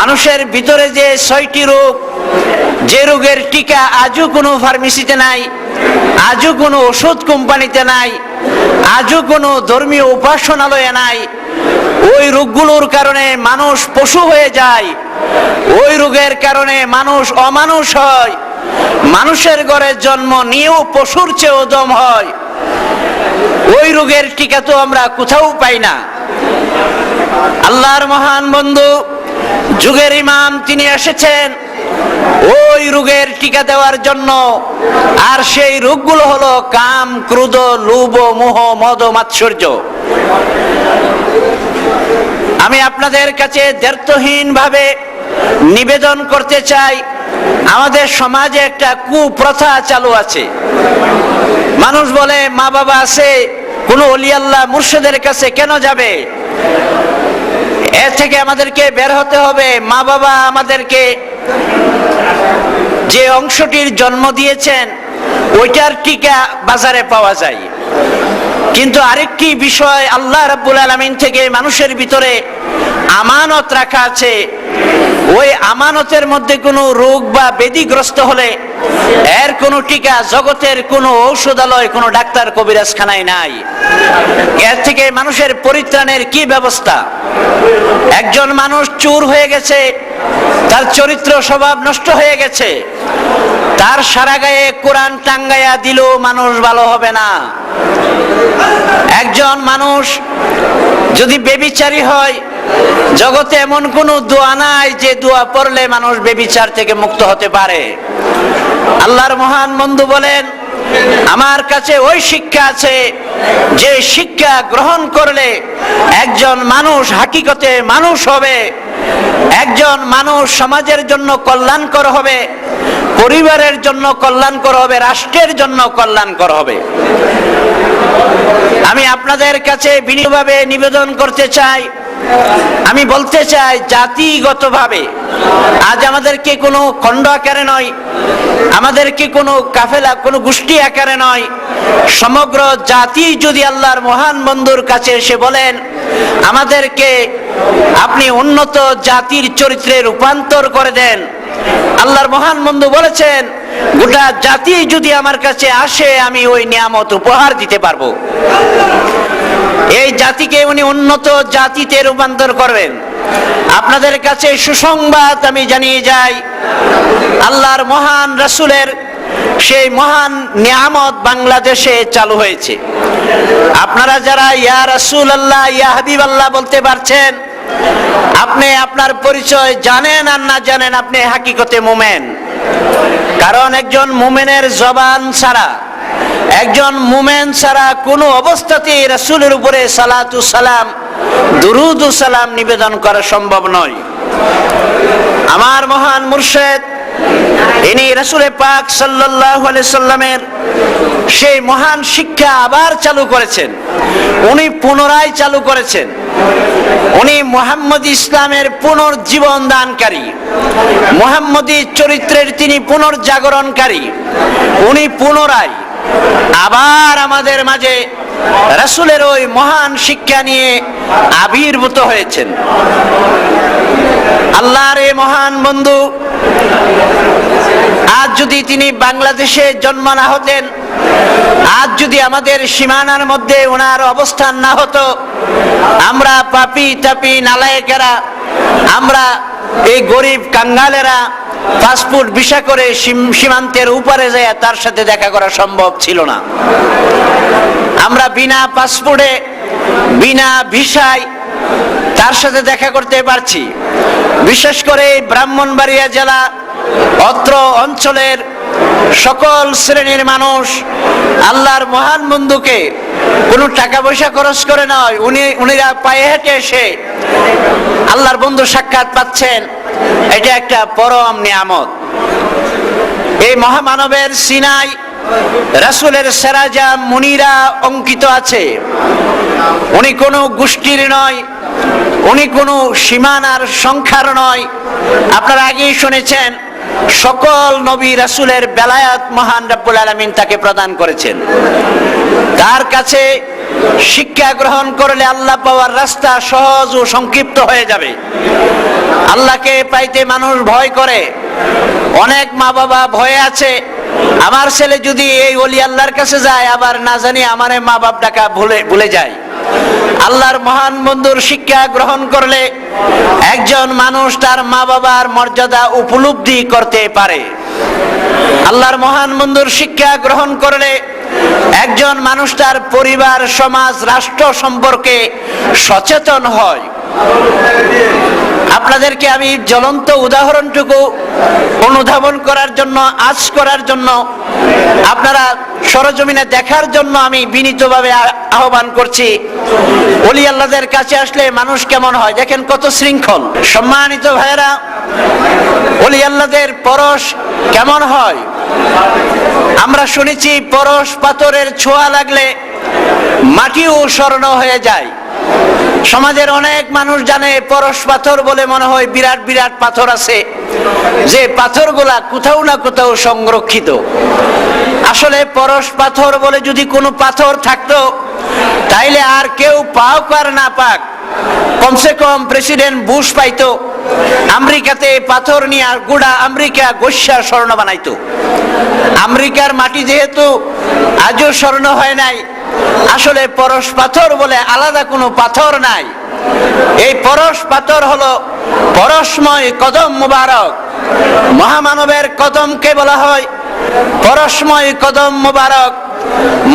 মানুষের ভিতরে যে ছয়টি রোগ, যে রোগের টিকা আজও কোনো ফার্মেসিতে নাই, আজও কোনো ওষুধ কোম্পানিতে নাই, আজও কোনো ধর্মীয় উপাসনালয়ে নাই, ওই রোগগুলোর কারণে মানুষ পশু হয়ে যায়, ওই রোগের কারণে মানুষ অমানুষ হয়, মানুষের ঘরে জন্ম নিয়েও পশুর চেয়েও দম হয়। ওই রোগের টিকা তো আমরা কোথাও পাই না। আল্লাহর মহান বন্ধু যুগের ইমাম তিনি এসেছেন। ওই রোগের টিকা দেওয়ার জন্য। আর সেই রোগগুলো হলো কাম ক্রোধ লোভ মোহ, মদ, মাৎসর্য। আমি আপনাদের কাছে দ্ব্যর্থহীন ভাবে নিবেদন করতে চাই, আমাদের সমাজে একটা কুপ্রথা চালু আছে। মানুষ বলে, মা বাবা আছে, কোনো অলিয়াল্লাহ মুর্শিদের কাছে কেন যাবে? এর থেকে আমাদেরকে বের হতে হবে। মা বাবা আমাদেরকে যে অংশটির জন্ম দিয়েছেন, ওইটার টিকা বাজারে পাওয়া যায়। কিন্তু আরেকটি বিষয় আল্লাহ রাব্বুল আলমিন থেকে মানুষের ভিতরে আমানত রাখা আছে। ওই আমানতের মধ্যে কোনো রোগ বা বেদিগ্রস্ত হলে এর কোনো টিকা জগতের কোনো ঔষধালয়, কোনো ডাক্তার কবিরাজখানায় নাই। এর থেকে মানুষের পরিত্রাণের কি ব্যবস্থা? একজন মানুষ চুর হয়ে গেছে, তার চরিত্র স্বভাব নষ্ট হয়ে গেছে, তার সারা গায়ে কোরআন টাঙ্গাইয়া দিলেও মানুষ ভালো হবে না। একজন মানুষ যদি বেবিচারী হয় জগতে এমন কোনো দোয়া নাই যে দোয়া পড়লে মানুষ বেবিচার থেকে মুক্ত হতে পারে। আল্লাহর মহান বন্ধু বলেন, আমার কাছে ওই শিক্ষা আছে যে শিক্ষা গ্রহণ করলে একজন মানুষ হাকিকতে মানুষ হবে, একজন মানুষ সমাজের জন্য কল্যাণকর হবে, পরিবারের জন্য কল্যাণকর হবে, রাষ্ট্রের জন্য কল্যাণকর হবে। আমি আপনাদের কাছে বিনীতভাবে নিবেদন করতে চাই আমি বলতে চাই জাতিগতভাবে, আজ আমাদেরকে কোনো খণ্ড আকারে নয়, আমাদেরকে কোনো কাফেলা, কোনো গোষ্ঠী আকারে নয়, সমগ্র জাতি যদি আল্লাহর মহান বন্ধুর কাছে এসে বলেন, আমাদেরকে আপনি উন্নত জাতির চরিত্রে রূপান্তর করে দেন। আল্লাহর মহান বন্ধু বলেছেন, গোটা জাতি যদি আমার কাছে আসে, আমি ওই নিয়ামত উপহার দিতে পারব। এই জাতিকে উনি উন্নত জাতিতে রূপান্তর করবেন। আপনাদের কাছে সুসংবাদ আমি জানিয়ে যাই, আল্লাহর মহান রাসূলের সেই মহান নিয়ামত বাংলাদেশে চালু হয়েছে। আপনারা যারা, ইয়া রাসুল আল্লাহ ইয়া হাবিব আল্লাহ বলতে পারছেন, আপনি আপনার পরিচয় জানেন আর না জানেন, আপনি হাকিকতে মোমেন। কারণ একজন মোমেনের জবান ছাড়া একজন মুমেন ছাড়া কোনো অবস্থাতে রাসূলের উপরে সালাতু সালাম, দুরুদু সালাম নিবেদন করা সম্ভব নয়। আমার মহান মুর্শেদ, ইনি রাসূলে পাক আলাইহি সাল্লামের সেই মহান শিক্ষা আবার চালু করেছেন। উনি পুনরায় চালু করেছেন। উনি মোহাম্মদ ইসলামের পুনর্জীবন দানকারী মোহাম্মদী চরিত্রের তিনি পুনর্জাগরণকারী। উনি পুনরায় আবার আমাদের মাঝে রাসূলের ওই মহান শিক্ষা নিয়ে আবির্ভূত হয়েছেন। আল্লাহর এই মহান বন্ধু, আজ যদি তিনি বাংলাদেশে জন্ম না হতেন, আজ যদি আমাদের সীমানার মধ্যে ওনার অবস্থান না হতো, আমরা পাপি তাপি নালায়কেরা, আমরা এই গরিব কাঙ্গালেরা পাসপোর্ট ভিসা করে সীমান্তের উপরে যায় তার সাথে দেখা করা সম্ভব ছিল না। আমরা বিনা পাসপোর্টে, বিনা ভিসায় তার সাথে দেখা করতে পারছি। বিশেষ করে ব্রাহ্মণবাড়িয়া জেলা অত্র অঞ্চলের সকল শ্রেণির মানুষ আল্লাহর মহান বন্ধুকে কোনো টাকা পয়সা খরচ করে নয়, উনি, উনিরা পায়ে হেঁটে এসে আল্লাহর বন্ধু সাক্ষাৎ পাচ্ছেন। এটা একটা পরম নিয়ামত। এই মহামানবের সিনাই রাসূলের সেরাজা মুনিরা অঙ্কিত আছে। উনি কোনো গোষ্ঠীর নয়, উনি কোনো সীমানার সংখ্যার নয়। আপনারা আগেই শুনেছেন সকল নবী রাসূলের বেলায়াত মহান রাব্বুল আলামিন তাকে প্রদান করেছেন। তার কাছে শিক্ষা গ্রহণ করলে আল্লাহ পাওয়ার রাস্তা সহজ ও সংক্ষিপ্ত হয়ে যাবে। আল্লাহকে পাইতে মানুষ ভয় করে। অনেক মা বাবা ভয়ে আছে। আমার ছেলে যদি এই অলি আল্লাহর কাছে যায়, আবার না জানি আমার মা বাপ ডাকা ভুলে ভুলে যায়। আল্লাহর মহান বন্ধুর শিক্ষা গ্রহণ করলে একজন মানুষ তার মা বাবার মর্যাদা উপলব্ধি করতে পারে। আল্লাহর মহান বন্ধুর শিক্ষা গ্রহণ করলে একজন মানুষ তার পরিবার, সমাজ, রাষ্ট্র সম্পর্কে সচেতন হয়। আপনাদেরকে আমি জ্বলন্ত উদাহরণটুকু অনুধাবন করার জন্য আজ করার জন্য, আপনারা সরজমিনে দেখার জন্য আমি বিনীতভাবে আহ্বান করছি। অলি আল্লাহদের কাছে আসলে মানুষ কেমন হয়? দেখেন কত শৃঙ্খল। সম্মানিত ভাইয়েরা অলি আল্লাহদের পরশ কেমন হয়? আমরা শুনেছি পরশ পাথরের ছোঁয়া লাগলে মাটিও স্বর্ণ হয়ে যায়। সমাজের অনেক মানুষ জানে পরশ পাথর বলে মনে হয় বিরাট বিরাট পাথর আছে। যে পাথরগুলা কোথাও না কোথাও সংরক্ষিত। আসলে পরশ পাথর বলে যদি কোনো পাথর থাকতো, তাইলে আর কেউ পাওক আর না পাক। কমসে কম প্রেসিডেন্ট বুশ পাইতো। আমেরিকাতে পাথর নিয়ে গোড়া আমেরিকা গোস্যা স্বর্ণ বানাইতো। আমেরিকার মাটি যেহেতু আজও স্বর্ণ হয় নাই, আসলে পরশ পাথর বলে আলাদা কোনো পাথর নাই। এই পরশ পাথর হলো পরশময় কদম মুবারক। মহামানবের কদমকে বলা হয় পরশময় কদম মুবারক।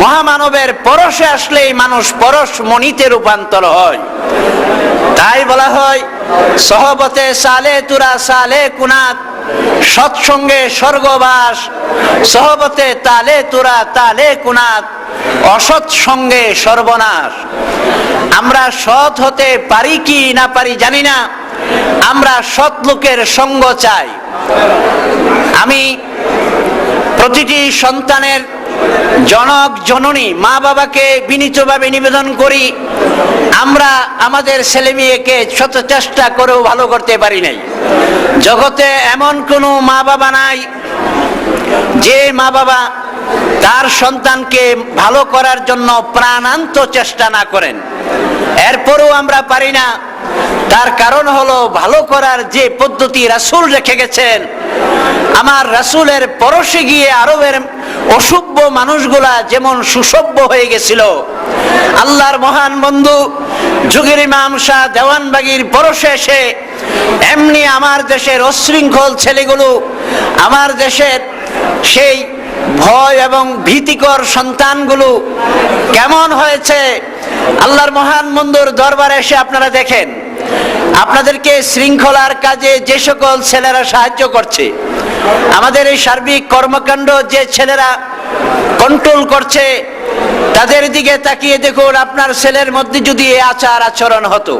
মহামানবের পরশে আসলেই মানুষ পরশ মণিতে রূপান্তর হয়। তাই বলা হয়, সহবতে সালে তুরা সালে কুনাত, সৎসঙ্গে স্বর্গবাস। সহবতে তালে তুরা তালে কুনাত অসৎ সঙ্গে সর্বনাশ। আমরা সৎ হতে পারি কি না পারি জানি না, আমরা সৎ লোকের সঙ্গ চাই। আমি প্রতিটি সন্তানের জনক জননী, মা বাবাকে বিনীতভাবে নিবেদন করি, আমরা আমাদের ছেলে মেয়েকে শত চেষ্টা করেও ভালো করতে পারি নাই। জগতে এমন কোনো মা বাবা নাই, যে মা বাবা তার সন্তানকে ভালো করার জন্য প্রাণান্ত চেষ্টা না করেন। এরপরও আমরা পারি না, তার কারণ হলো ভালো করার যে পদ্ধতি রাসূল রেখে গেছেন, আমার রাসূলের পরশে গিয়ে আরবের অসভ্য মানুষগুলা যেমন সুসভ্য হয়ে গেছিল। আল্লাহর মহান বন্ধু, যুগের ইমাম শাহ দেওয়ানবাগির পরশে এসে, এমনি আমার দেশের অশৃঙ্খল ছেলেগুলো, আমার দেশের সেই ভয় এবং ভীতিকর সন্তানগুলো কেমন হয়েছে? আল্লাহর মহান বন্ধুর দরবারে এসে আপনারা দেখেন। আপনাদেরকে শৃঙ্খলার কাজে যে সকল ছেলেরা সাহায্য করছে, আমাদের এই সার্বিক কর্মকাণ্ড যে ছেলেরা কন্ট্রোল করছে, তাদের দিকে তাকিয়ে দেখুন, আপনার ছেলের মধ্যে যদি এ আচার আচরণ হতো।